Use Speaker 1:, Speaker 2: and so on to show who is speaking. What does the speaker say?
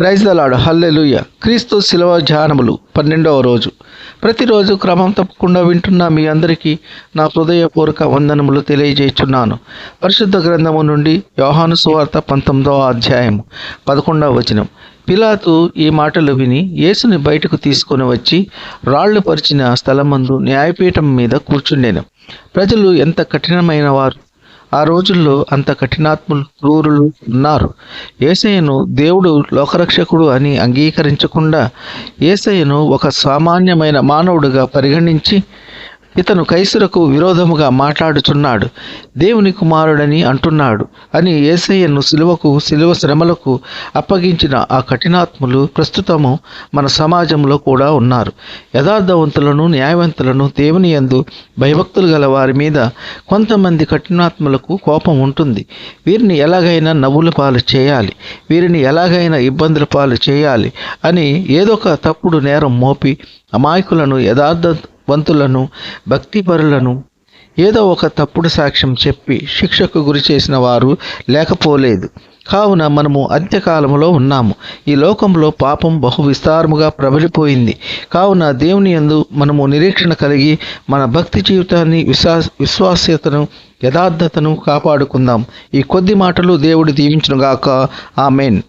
Speaker 1: Rise దలాడు hallelujah. క్రీస్తు శిలవ ధ్యానములు పన్నెండవ రోజు. ప్రతిరోజు క్రమం తప్పకుండా వింటున్న మీ అందరికీ నా హృదయపూర్వక వందనములు తెలియజేస్తున్నాను. పరిశుద్ధ గ్రంథము నుండి యోహాను సువార్త పంతొమ్మిదవ అధ్యాయం పదకొండవ వచనం. పిలాతు ఈ మాటలు విని యేసుని బయటకు తీసుకొని వచ్చి రాళ్ళు పరిచిన స్థలమందు న్యాయపీఠం మీద కూర్చుండెను. ప్రజలు ఎంత కఠినమైన వారు. ఆ రోజుల్లో అంత కఠినాత్ములు క్రూరులు ఉన్నారు. ఏసయ్యను దేవుడు లోకరక్షకుడు అని అంగీకరించకుండా ఏసయ్యను ఒక సామాన్యమైన మానవుడిగా పరిగణించి ఇతను కైసురకు విరోధముగా మాట్లాడుచున్నాడు. దేవుని కుమారుడని అంటున్నాడు అని ఏసయ్యను సిలువకు సిలువ శ్రమలకు అప్పగించిన ఆ కఠినాత్ములు ప్రస్తుతము మన సమాజంలో కూడా ఉన్నారు. యథార్థవంతులను న్యాయవంతులను దేవుని యందు భయభక్తులు గల వారి మీద కొంతమంది కఠినాత్ములకు కోపం ఉంటుంది. వీరిని ఎలాగైనా నవ్వుల పాలు చేయాలి. వీరిని ఎలాగైనా ఇబ్బందుల పాలు చేయాలి అని ఏదో ఒక తప్పుడు నేరం మోపి అమాయకులను యథార్థ వంతులను భక్తిపరులను ఏదో ఒక తప్పుడు సాక్ష్యం చెప్పి శిక్షకు గురి చేసిన వారు లేకపోలేదు. కావున మనము అంత్యకాలంలో ఉన్నాము. ఈ లోకంలో పాపం బహు విస్తారముగా ప్రబలిపోయింది. కావున దేవుని యందు మనము నిరీక్షణ కలిగి మన భక్తి జీవితాన్ని విశ్వాస విశ్వాస్యతను యథార్థతను కాపాడుకుందాం. ఈ కొద్ది మాటలు దేవుడు దీవించునుగాక. ఆమెన్.